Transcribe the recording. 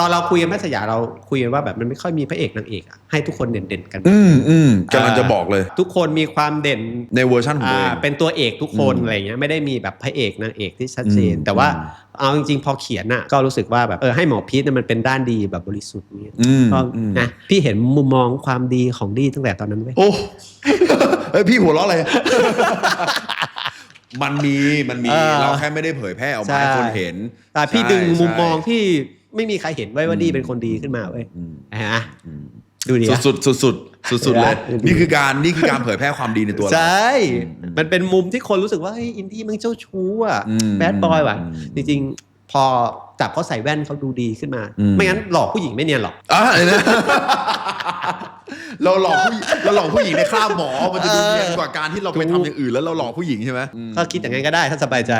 ตอนเราคุยกันแม่สยามเราคุยกันว่าแบบมันไม่ค่อยมีพระเอกนางเอกอะให้ทุกคนเด่นๆกัน อืมอืมกำลังจะบอกเลย ทุกคนมีความเด่นในเวอร์ชันของตัวอ่าเองเป็นตัวเอกทุกคนอืมอะไรเงี้ยไม่ได้มีแบบพระเอกนางเอกที่ชัดเจน อืม แต่ว่าอืมเอาจริงๆพอเขียนน่ะก็รู้สึกว่าแบบเออให้หมอพีทเนี่ยมันเป็นด้านดีแบบบริสุทธิ์เนี่ยอืมก็อืมนะพี่เห็นมุมมองความดีของดีตั้งแต่ตอนนั้นเว้ย โอ้ เฮ้ยพี่หัวเราะอะไร มันมีมันมีเออเราแค่ไม่ได้เผยแพร่ออกมาให้ใช่ คนเห็นแต่พี่ใช่ดึงมุมใช่มองที่ ไม่มีใครเห็นไว้ว่าอืมดีเป็นคนดีขึ้นมาเว้ยอืมอะอืมดูดิสุดสุดสุดสุดสุดสุดๆเลยเห็นไหมนี่คือการนี่คือการเผยแพร่ความดีในตัวเราใช่อืมมันเป็นมุมที่คนรู้สึกว่าเฮ้ยอินดี้มันเจ้าชู้อะอืมแบดบอยว่ะอืมจริงๆ พอจับเขาใส่แว่นเขาดูดีขึ้นมาอืมไม่งั้นหลอกผู้หญิงไม่เนียนหรอกอะอะไรนะเราหลอกผู้หญิงเราหลอกผู้หญิงในคราบหมอ มันจะดูเนียนกว่าการที่เราไปทำอย่างอื่นแล้วเราหลอกผู้หญิงใช่ไหมอืมก็คิดอย่างนั้นก็ได้ถ้าสบายใจ